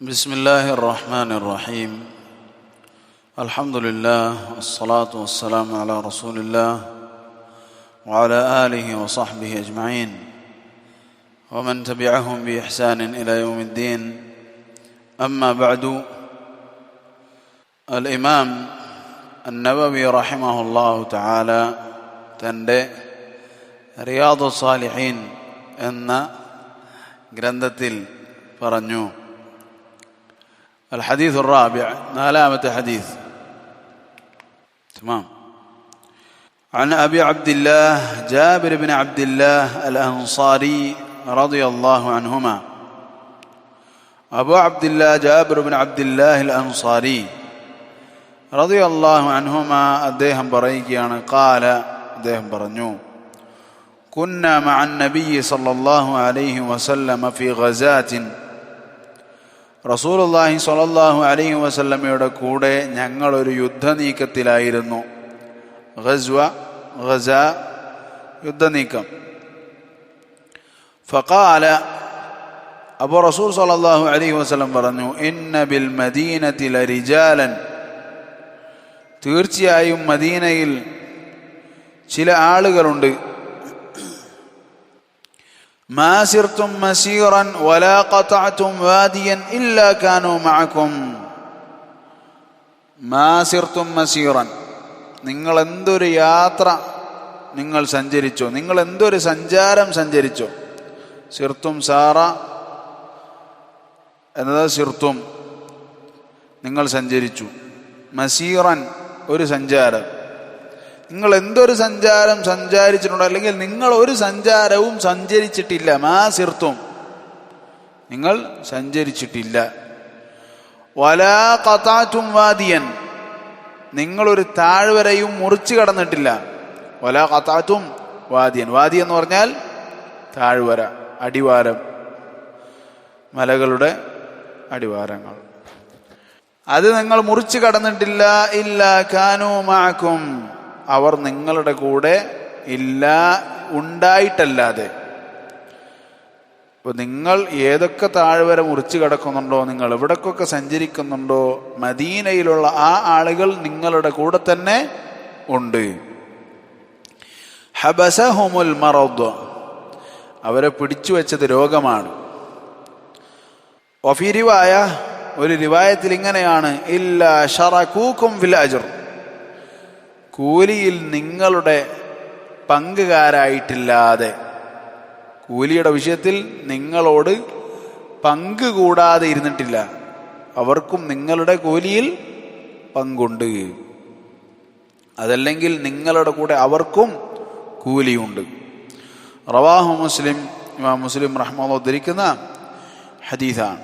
بسم الله الرحمن الرحيم الحمد لله والصلاة والسلام على رسول الله وعلى آله وصحبه أجمعين ومن تبعهم بإحسان إلى يوم الدين أما بعد الإمام النووي رحمه الله تعالى തൻ്റെ റിയാദു സാലിഹീൻ എന്ന ഗ്രന്ഥത്തിൽ പറഞ്ഞു الحديث الرابع علامة حديث؟ تمام. عن أبي عبد الله جابر بن عبد الله الأنصاري رضي الله عنهما. أبو عبد الله جابر بن عبد الله الأنصاري رضي الله عنهما أديهم بريجيان قال أديهم برنيو كنا مع النبي صلى الله عليه وسلم في غزاة റസൂലുള്ളാഹി സ്വല്ലല്ലാഹു അലൈഹി വസല്ലമ്മയുടെ കൂടെ ഞങ്ങൾ ഒരു യുദ്ധനീക്കത്തിലായിരുന്നു. ഗസ്വ ഗസ യുദ്ധനീക്കം. ഫഖാല അപ്പോൾ റസൂൽ സ്വല്ലല്ലാഹു അലൈഹി വസ്ലം പറഞ്ഞു ഇന്ന ബിൽ ലരിജാലൻ. തീർച്ചയായും മദീനയിൽ ചില ആളുകളുണ്ട്. ما سرتم مسيرا ولا قطعتم واديا إلا كانوا معكم ما سرتم مسيرا നിങ്ങൾ എന്തൊരു യാത്ര നിങ്ങൾ സഞ്ചരിച്ചോ നിങ്ങൾ എന്തൊരു സഞ്ചാരം സഞ്ചരിച്ചോ സിർത്തും സാറ എന്നത് സിർത്തും നിങ്ങൾ സഞ്ചരിച്ചു മസീറൻ ഒരു സഞ്ചാരം നിങ്ങൾ എന്തൊരു സഞ്ചാരം സഞ്ചാരിച്ചിട്ടുണ്ടോ? അല്ലെങ്കിൽ നിങ്ങൾ ഒരു സഞ്ചാരവും സഞ്ചരിച്ചിട്ടില്ല. മാ സിർത്തും. നിങ്ങൾ സഞ്ചരിച്ചിട്ടില്ല. വലാ കഥാറ്റും വാദിയൻ. നിങ്ങളൊരു താഴ്വരയും മുറിച്ചു കടന്നിട്ടില്ല. വലാ കഥാറ്റും വാദിയൻ. വാദി എന്ന് പറഞ്ഞാൽ താഴ്വര അടിവാരം മലകളുടെ അടിവാരങ്ങൾ. അത് നിങ്ങൾ മുറിച്ചു കടന്നിട്ടില്ല. ഇല്ല കാനു മാക്കും അവർ നിങ്ങളുടെ കൂടെ ഇല്ല ഉണ്ടായിട്ടല്ലാതെ. ഇപ്പൊ നിങ്ങൾ ഏതൊക്കെ താഴ്വര മുറിച്ചു കിടക്കുന്നുണ്ടോ നിങ്ങൾ എവിടക്കൊക്കെ സഞ്ചരിക്കുന്നുണ്ടോ മദീനയിലുള്ള ആ ആളുകൾ നിങ്ങളുടെ കൂടെ തന്നെ ഉണ്ട്. ഹബസഹുമുൽ മറദ്. അവരെ പിടിച്ചു വെച്ചത് രോഗമാണ്. ഒഫിരിവായ ഒരു റിവായത്തിൽ ഇങ്ങനെയാണ് ഇല്ല ഷറക്കൂക്കും അജർ. കൂലിയിൽ നിങ്ങളുടെ പങ്കുകാരായിട്ടില്ലാതെ കൂലിയുടെ വിഷയത്തിൽ നിങ്ങളോട് പങ്ക് കൂടാതെ ഇരുന്നിട്ടില്ല അവർക്കും നിങ്ങളുടെ കൂലിയിൽ പങ്കുണ്ട് അതല്ലെങ്കിൽ നിങ്ങളുടെ കൂടെ അവർക്കും കൂലിയുണ്ട് റവാഹു മുസ്ലിം ഇമാം മുസ്ലിം റഹ്മാൻ ഉദ്ധരിക്കുന്ന ഹദീസാണ്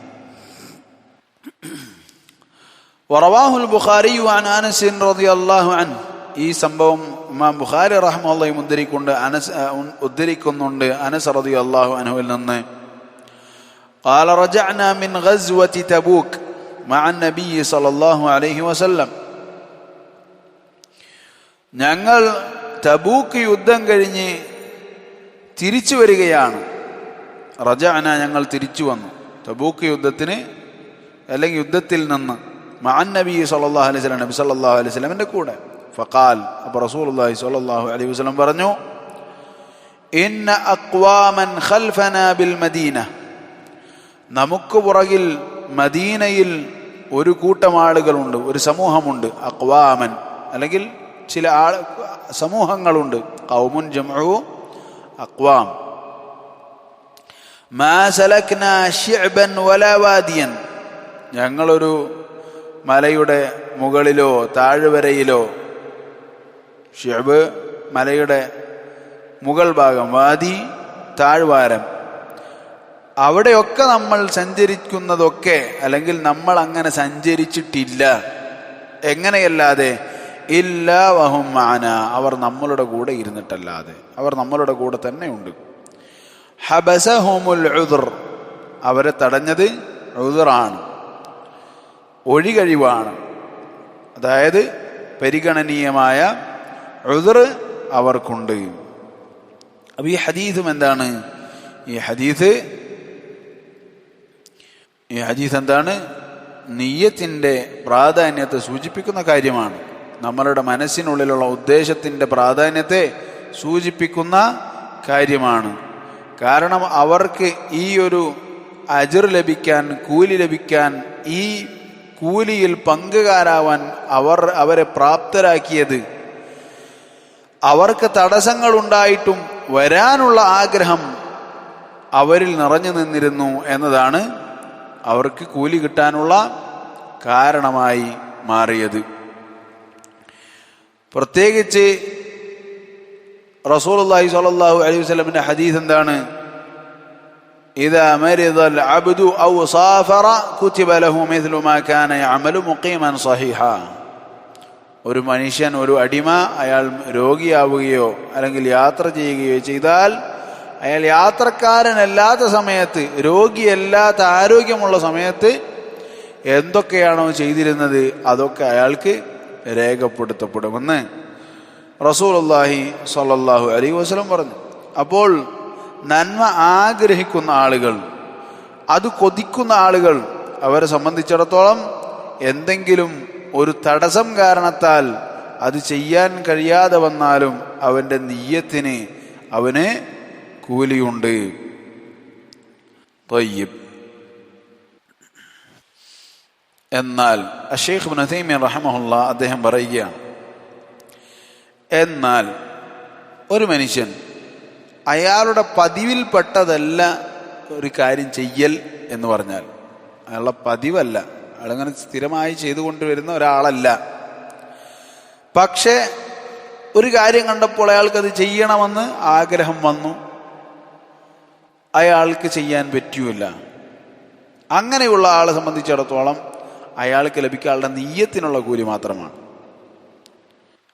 വറവാഹുൽ ബുഖാരി عن انس رضي الله عنه ഈ സംഭവം ഇമാം ബുഖാരി റഹ്മുള്ളയും ഉദ്ധരിക്കൊണ്ട് അനസ് ഉദ്ധരിക്കുന്നുണ്ട് അനസ് റതി അള്ളാഹു അനുവിൽ നിന്ന് قال رجعنا من غزوة تبوك مع النبي صلى الله عليه وسلم ഞങ്ങൾ തബൂക്ക് യുദ്ധം കഴിഞ്ഞ് തിരിച്ചു വരികയാണ് റജഅന ഞങ്ങൾ തിരിച്ചു വന്നു തബൂക്ക് യുദ്ധത്തിന് അല്ലെങ്കിൽ യുദ്ധത്തിൽ നിന്ന് മഅൻ നബി സല്ലല്ലാഹു അലൈഹി വസല്ലം നബി സല്ലല്ലാഹു അലൈഹി വസല്ലമിന്റെ കൂടെ ഫഖാൽ അപ്പോൾ റസൂലുള്ളാഹി സ്വല്ലല്ലാഹു അലൈഹി വസല്ലം പറഞ്ഞു ഇന്ന അക്വാമൻ ഖൽഫന ബിൽ മദീന. നമുക്ക് പുറകിൽ മദീനയിൽ ഒരു കൂട്ടം ആളുകളുണ്ട് ഒരു സമൂഹമുണ്ട് അക്വാമൻ അല്ലെങ്കിൽ ചില ആൾ സമൂഹങ്ങളുണ്ട് കൗമുൻ ജമു അക്വാം മാ സലക്ന ശിഅബൻ വലാ വാദിയൻ. ഞങ്ങളൊരു മലയുടെ മുകളിലോ താഴ്വരയിലോ ഷിഅബ് മലയുടെ മുകൾ ഭാഗം വാദി താഴ്വാരം. അവിടെയൊക്കെ നമ്മൾ സഞ്ചരിക്കുന്നതൊക്കെ അല്ലെങ്കിൽ നമ്മൾ അങ്ങനെ സഞ്ചരിച്ചിട്ടില്ല. എങ്ങനെയല്ലാതെ? ഇല്ലാ വഹും മാന. അവർ നമ്മളുടെ കൂടെ ഇരുന്നിട്ടല്ലാതെ. അവർ നമ്മളുടെ കൂടെ തന്നെ ഉണ്ട്. ഹബസഹുമുൽ ഹോമുൽ അവരെ തടഞ്ഞത് ഉദുറാണ്. ഒഴികഴിവാണ്. അതായത് പരിഗണനീയമായ ഉദർ അവർക്കുണ്ട്. അപ്പൊ ഈ ഹദീസും എന്താണ്? ഈ ഹദീസ് ഈ ഹദീസ് എന്താണ്? നീയത്തിന്റെ പ്രാധാന്യത്തെ സൂചിപ്പിക്കുന്ന കാര്യമാണ്. നമ്മളുടെ മനസ്സിനുള്ളിലുള്ള ഉദ്ദേശത്തിന്റെ പ്രാധാന്യത്തെ സൂചിപ്പിക്കുന്ന കാര്യമാണ്. കാരണം അവർക്ക് ഈ ഒരു അജിർ ലഭിക്കാൻ കൂലി ലഭിക്കാൻ ഈ കൂലിയിൽ പങ്കുകാരാവാൻ അവർ അവരെ പ്രാപ്തരാക്കിയത് അവർക്ക് തടസ്സങ്ങളുണ്ടായിട്ടും വരാനുള്ള ആഗ്രഹം അവരിൽ നിറഞ്ഞു നിന്നിരുന്നു എന്നതാണ് അവർക്ക് കൂലി കിട്ടാനുള്ള കാരണമായി മാറിയത് പ്രത്യേകിച്ച് റസൂലുള്ളാഹി സ്വല്ലല്ലാഹു അലൈഹി വസല്ലമിന്റെ ഹദീസ് എന്താണ് إذا مرض العبد أو سافر كتب له مثل ما كان يعمل مقيما صحيحا ഒരു മനുഷ്യൻ ഒരു അടിമ അയാൾ രോഗിയാവുകയോ അല്ലെങ്കിൽ യാത്ര ചെയ്യുകയോ ചെയ്താൽ അയാൾ യാത്രക്കാരനല്ലാത്ത സമയത്ത് രോഗിയല്ലാത്ത ആരോഗ്യമുള്ള സമയത്ത് എന്തൊക്കെയാണോ ചെയ്തിരുന്നത് അതൊക്കെ അയാൾക്ക് രേഖപ്പെടുത്തപ്പെടുമെന്ന് റസൂൽ റസൂലുള്ളാഹി സല്ലാഹു അലൈഹി വസ്ലം പറഞ്ഞു. അപ്പോൾ നന്മ ആഗ്രഹിക്കുന്ന ആളുകൾ അത് കൊതിക്കുന്ന ആളുകൾ അവരെ സംബന്ധിച്ചിടത്തോളം എന്തെങ്കിലും ഒരു തടസ്സം കാരണത്താൽ അത് ചെയ്യാൻ കഴിയാതെ വന്നാലും അവന്റെ നീയത്തിന് അവന് കൂലിയുണ്ട്. തൊയ്യബ്. എന്നാൽ അഷേഖ് നസീമിൻ റഹമുള്ള അദ്ദേഹം പറയുകയാണ് എന്നാൽ ഒരു മനുഷ്യൻ അയാളുടെ പതിവിൽപ്പെട്ടതല്ല ഒരു കാര്യം ചെയ്യൽ എന്ന് പറഞ്ഞാൽ അയാളുടെ പതിവല്ല അയാളങ്ങനെ സ്ഥിരമായി ചെയ്തുകൊണ്ടുവരുന്ന ഒരാളല്ല. പക്ഷേ ഒരു കാര്യം കണ്ടപ്പോൾ അയാൾക്കത് ചെയ്യണമെന്ന് ആഗ്രഹം വന്നു. അയാൾക്ക് ചെയ്യാൻ പറ്റൂല അങ്ങനെയുള്ള ആളെ സംബന്ധിച്ചിടത്തോളം അയാൾക്ക് ലഭിക്കുക ആളുടെ നീയത്തിനുള്ള കൂലി മാത്രമാണ്.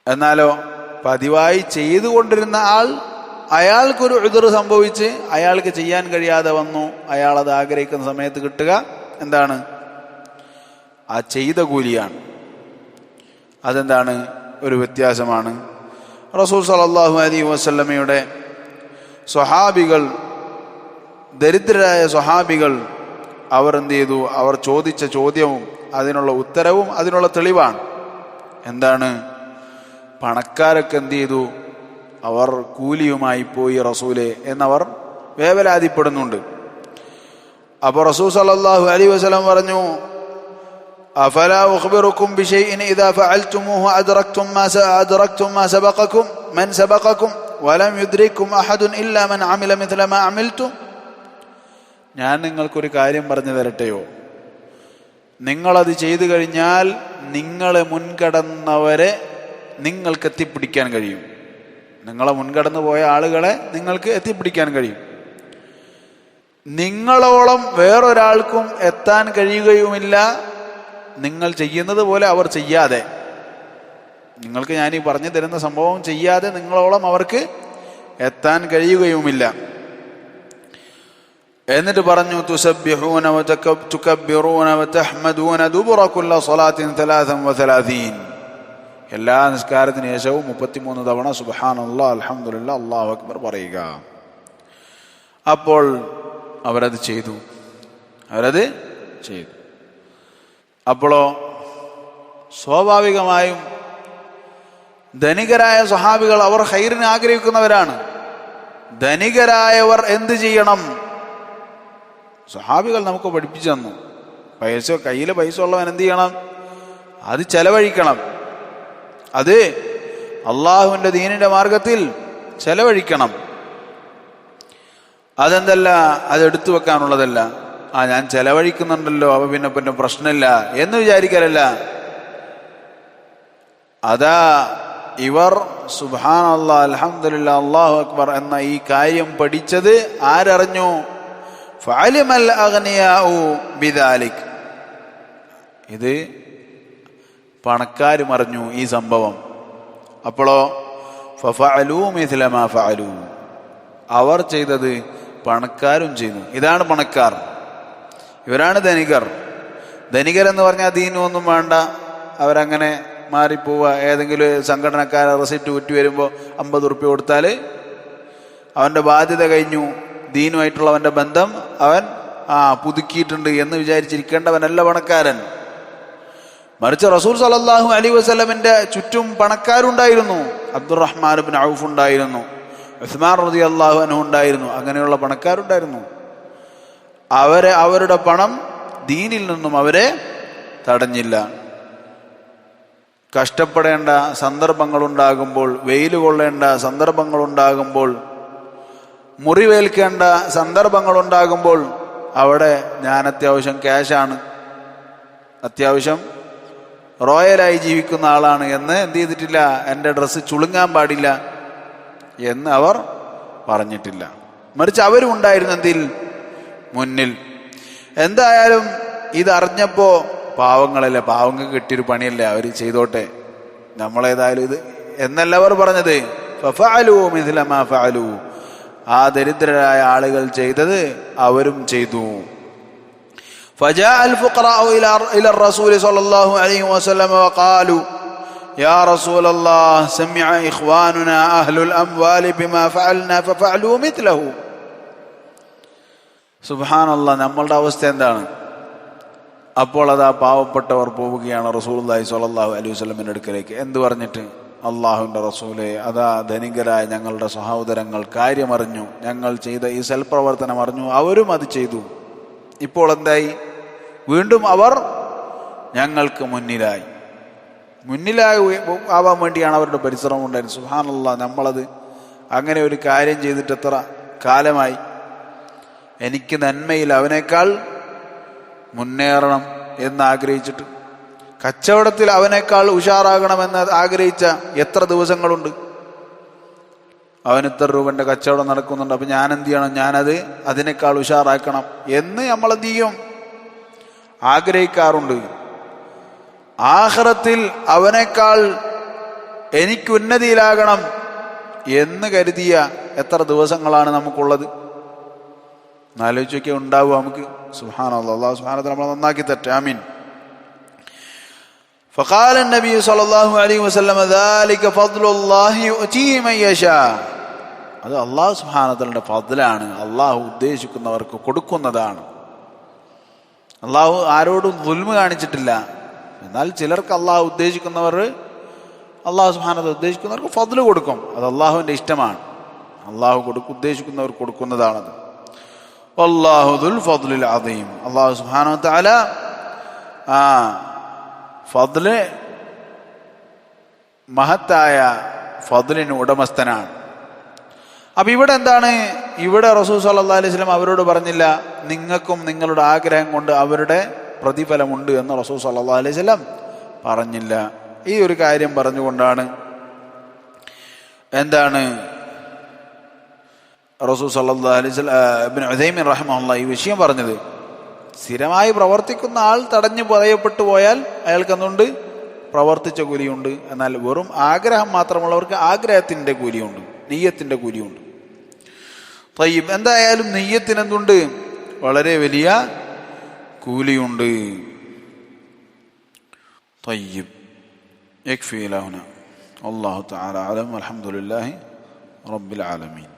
എന്നാലോ പതിവായി ചെയ്തുകൊണ്ടിരുന്ന ആൾ അയാൾക്കൊരു എതിർ സംഭവിച്ച് അയാൾക്ക് ചെയ്യാൻ കഴിയാതെ വന്നു. അയാൾ അത് ആഗ്രഹിക്കുന്ന സമയത്ത് കിട്ടുക എന്താണ്? ആ ചെയ്ത കൂലിയാണ്. അതെന്താണ്? ഒരു വ്യത്യാസമാണ്. റസൂൽ സലാഹു അലി വസല്ലമയുടെ സ്വഹാബികൾ ദരിദ്രരായ സ്വഹാബികൾ അവർ എന്ത് ചെയ്തു? അവർ ചോദിച്ച ചോദ്യവും അതിനുള്ള ഉത്തരവും അതിനുള്ള തെളിവാണ്. എന്താണ്? പണക്കാരൊക്കെ എന്ത് ചെയ്തു? അവർ കൂലിയുമായി പോയി റസൂലെ എന്നവർ വേവലാതിപ്പെടുന്നുണ്ട്. അപ്പോൾ റസൂൽ സല്ലല്ലാഹു അലി വസ്ലം പറഞ്ഞു أفلا أخبركم بشيء إذا فعلتموه أدركتم ما أدركتم ما سبقكم من سبقكم ولم يدرككم أحد إلا من عمل مثل ما عملتم ഞാൻ നിങ്ങൾക്കൊരു കാര്യം പറഞ്ഞു തരട്ടെയോ നിങ്ങളത് ചെയ്തു കഴിഞ്ഞാൽ നിങ്ങളെ മുൻകടന്നവരെ നിങ്ങൾക്ക് എത്തിപ്പിടിക്കാൻ കഴിയും നിങ്ങളെ മുൻകടന്നു പോയ ആളുകളെ നിങ്ങൾക്ക് എത്തിപ്പിടിക്കാൻ കഴിയും നിങ്ങളോളം വേറൊരാൾക്കും എത്താൻ കഴിയുകയുമില്ല നിങ്ങൾ ചെയ്യുന്നത് പോലെ അവർ ചെയ്യാതെ. നിങ്ങൾക്ക് ഞാൻ ഈ പറഞ്ഞു തരുന്ന സംഭവം ചെയ്യാതെ നിങ്ങളോളം അവർക്ക് എത്താൻ കഴിയുകയുമില്ല. എന്നിട്ട് പറഞ്ഞു തുസബ്യഹൂന എല്ലാ നിസ്കാരത്തിന് ശേഷവും മുപ്പത്തിമൂന്ന് തവണ സുബ്ഹാനല്ലാ അലഹമുല്ല അല്ലാഹു അക്ബർ പറയുക. അപ്പോൾ അവരത് ചെയ്തു. അവരത് ചെയ്തു. അപ്പോഴോ സ്വാഭാവികമായും ധനികരായ സ്വഹാബികൾ അവർ ഹൈറിന് ആഗ്രഹിക്കുന്നവരാണ്. ധനികരായവർ എന്ത് ചെയ്യണം? സ്വഹാബികൾ നമുക്ക് പഠിപ്പിച്ചു തന്നു. പൈസ കയ്യിൽ പൈസ ഉള്ളവൻ എന്ത് ചെയ്യണം? അത് ചെലവഴിക്കണം. അത് അള്ളാഹുവിന്റെ ദീനിന്റെ മാർഗത്തിൽ ചെലവഴിക്കണം. അതെന്തല്ല? അത് എടുത്തു വെക്കാനുള്ളതല്ല. ആ ഞാൻ ചെലവഴിക്കുന്നുണ്ടല്ലോ അപ്പൊ പിന്നെ പിന്നെ പ്രശ്നമില്ല എന്ന് വിചാരിക്കലല്ല. അതാ ഇവർ സുബാൻ അള്ളാ അലഹമില്ല അള്ളാഹു അക്ബർ എന്ന ഈ കാര്യം പഠിച്ചത് ആരറിഞ്ഞു? ബിദാലിക്. ഇത് പണക്കാരും അറിഞ്ഞു ഈ സംഭവം. അപ്പോഴോ ഫഫഅലൂ ഫഅലൂ. അവർ ചെയ്തത് പണക്കാരും ചെയ്തു ഇതാണ് പണക്കാർ. ഇവരാണ് ധനികർ. ധനികർ എന്ന് പറഞ്ഞാൽ ദീനൊന്നും വേണ്ട. അവരങ്ങനെ മാറിപ്പോവുക. ഏതെങ്കിലും സംഘടനക്കാരെ റെസിപ്റ്റ് കുറ്റി വരുമ്പോൾ അമ്പത് ഉറുപ്പ്യ കൊടുത്താൽ അവന്റെ ബാധ്യത കഴിഞ്ഞു. ദീനുമായിട്ടുള്ളവന്റെ ബന്ധം അവൻ ആ പുതുക്കിയിട്ടുണ്ട് എന്ന് വിചാരിച്ചിരിക്കേണ്ടവനല്ല പണക്കാരൻ. മറിച്ച് റസൂൽ സലല്ലാഹു അലി വസ്ലമിന്റെ ചുറ്റും പണക്കാരുണ്ടായിരുന്നു. അബ്ദുറഹ്മാൻ ബിൻ ഔഫ് ഉണ്ടായിരുന്നു. ഉസ്മാൻ റതി അള്ളാഹു അനു ഉണ്ടായിരുന്നു. അങ്ങനെയുള്ള പണക്കാരുണ്ടായിരുന്നു. അവരെ അവരുടെ പണം ദീനിൽ നിന്നും അവരെ തടഞ്ഞില്ല. കഷ്ടപ്പെടേണ്ട സന്ദർഭങ്ങളുണ്ടാകുമ്പോൾ വെയിൽ കൊള്ളേണ്ട സന്ദർഭങ്ങളുണ്ടാകുമ്പോൾ മുറിവേൽക്കേണ്ട സന്ദർഭങ്ങളുണ്ടാകുമ്പോൾ അവിടെ ഞാൻ അത്യാവശ്യം ക്യാഷാണ്. അത്യാവശ്യം റോയലായി ജീവിക്കുന്ന ആളാണ് എന്ന് എന്ത് ചെയ്തിട്ടില്ല എന്റെ ഡ്രസ്സ് ചുളുങ്ങാൻ പാടില്ല എന്ന് അവർ പറഞ്ഞിട്ടില്ല. മറിച്ച് അവരും ഉണ്ടായിരുന്നു എന്തിൽ മുന്നിൽ എന്തായാലും ഇതറിഞ്ഞപ്പോ പാവങ്ങളല്ലേ പാവങ്ങൾക്ക് കിട്ടിയൊരു പണിയല്ലേ അവർ ചെയ്തോട്ടെ നമ്മളേതായാലും ഇത് എന്നല്ല അവർ പറഞ്ഞത് ഫഫഅലൂ മിഥ്ല മാ ഫഅലൂ. ആ ദരിദ്രരായ ആളുകൾ ചെയ്തത് അവരും ചെയ്തു فجاء الفقراء إلى إلى الرسول صلى الله عليه وسلم وقالوا يا رسول الله سمع إخواننا أهل الأموال بما فعلنا ففعلوا مثله അല്ല നമ്മളുടെ അവസ്ഥ എന്താണ്? അപ്പോൾ അത് ആ പാവപ്പെട്ടവർ പോവുകയാണ് റസൂൽല്ലാഹി സ്വല്ലല്ലാഹു അലൈഹി സ്വലമിന്റെ അടുക്കലേക്ക്. എന്ത് പറഞ്ഞിട്ട്? അള്ളാഹുവിന്റെ റസൂലെ അതാ ധനികരായ ഞങ്ങളുടെ സഹോദരങ്ങൾ കാര്യമറിഞ്ഞു. ഞങ്ങൾ ചെയ്ത ഈ സൽപ്രവർത്തനം അറിഞ്ഞു. അവരും അത് ചെയ്തു. ഇപ്പോൾ എന്തായി? വീണ്ടും അവർ ഞങ്ങൾക്ക് മുന്നിലായി. മുന്നിലായി ആവാൻ വേണ്ടിയാണ് അവരുടെ പരിശ്രമം ഉണ്ടായിരുന്നത്. സുഹാനല്ല നമ്മളത് അങ്ങനെ ഒരു കാര്യം ചെയ്തിട്ട് എത്ര കാലമായി? എനിക്ക് നന്മയിൽ അവനേക്കാൾ മുന്നേറണം എന്ന് ആഗ്രഹിച്ചിട്ട്. കച്ചവടത്തിൽ അവനേക്കാൾ ഉഷാറാകണമെന്ന് ആഗ്രഹിച്ച എത്ര ദിവസങ്ങളുണ്ട്? അവൻ ഇത്ര രൂപന്റെ കച്ചവടം നടക്കുന്നുണ്ട്. അപ്പൊ ഞാൻ എന്ത് ചെയ്യണം? ഞാനത് അതിനേക്കാൾ ഉഷാറാക്കണം എന്ന് നമ്മൾ എന്ത് ചെയ്യും? ആഗ്രഹിക്കാറുണ്ട്. ആഹ്റത്തിൽ അവനേക്കാൾ എനിക്ക് ഉന്നതിയിലാകണം എന്ന് കരുതിയ എത്ര ദിവസങ്ങളാണ് നമുക്കുള്ളത്? എന്നാലോചിച്ചൊക്കെ ഉണ്ടാവും നമുക്ക്. സുഹാന അള്ളാഹു സുഹാനത്ത് നമ്മളെ നന്നാക്കി തട്ടെ ആമീൻ. فقال النبي صلى الله عليه وسلم ذلك فضل الله يؤتيه من يشاء അത് അള്ളാഹു സുഹാനത്തലിന്റെ ഫതിലാണ് അള്ളാഹു ഉദ്ദേശിക്കുന്നവർക്ക് കൊടുക്കുന്നതാണ്. അള്ളാഹു ആരോടും ദുൽമ കാണിച്ചിട്ടില്ല. എന്നാൽ ചിലർക്ക് അള്ളാഹു ഉദ്ദേശിക്കുന്നവർ അള്ളാഹു തആല ഉദ്ദേശിക്കുന്നവർക്ക് ഫതിൽ കൊടുക്കും. അത് അള്ളാഹുവിന്റെ ഇഷ്ടമാണ്. അള്ളാഹു കൊടുക്കും ഉദ്ദേശിക്കുന്നവർ കൊടുക്കുന്നതാണത്. അദീം. അള്ളാഹു സുബാനോ ആ ഫദ്ല് മഹത്തായ ഫദ്ലിന് ഉടമസ്ഥനാണ്. അപ്പം ഇവിടെ എന്താണ്? ഇവിടെ റസൂൽ സല്ലാ അലൈഹി സ്വലം അവരോട് പറഞ്ഞില്ല നിങ്ങൾക്കും നിങ്ങളുടെ ആഗ്രഹം കൊണ്ട് അവരുടെ പ്രതിഫലമുണ്ട് എന്ന് റസൂൽ സല്ലാ അലൈഹി സ്വലം പറഞ്ഞില്ല. ഈ ഒരു കാര്യം പറഞ്ഞുകൊണ്ടാണ് എന്താണ്? റസൂൽ സല്ലല്ലാഹു അലൈഹി വസല്ലം ഇബ്നു ഉദൈമിൻ റഹിമഹുല്ലാഹ് ഈ വിഷയം പറഞ്ഞത് സ്ഥിരമായി പ്രവർത്തിക്കുന്ന ആൾ തടഞ്ഞു പറയപ്പെട്ടു പോയാൽ അയാൾക്ക് എന്തുണ്ട് പ്രവർത്തിച്ച കൂലിയുണ്ട് എന്നാൽ വെറും ആഗ്രഹം മാത്രമുള്ളവർക്ക് ആഗ്രഹത്തിന്റെ കൂലിയുണ്ട് നെയ്യത്തിന്റെ കൂലിയുണ്ട് തയ്യബ് എന്തായാലും നെയ്യത്തിന് എന്തുണ്ട് വളരെ വലിയ കൂലിയുണ്ട് طيب يكفي إلى هنا والله تعالى أعلم والحمد لله رب العالمين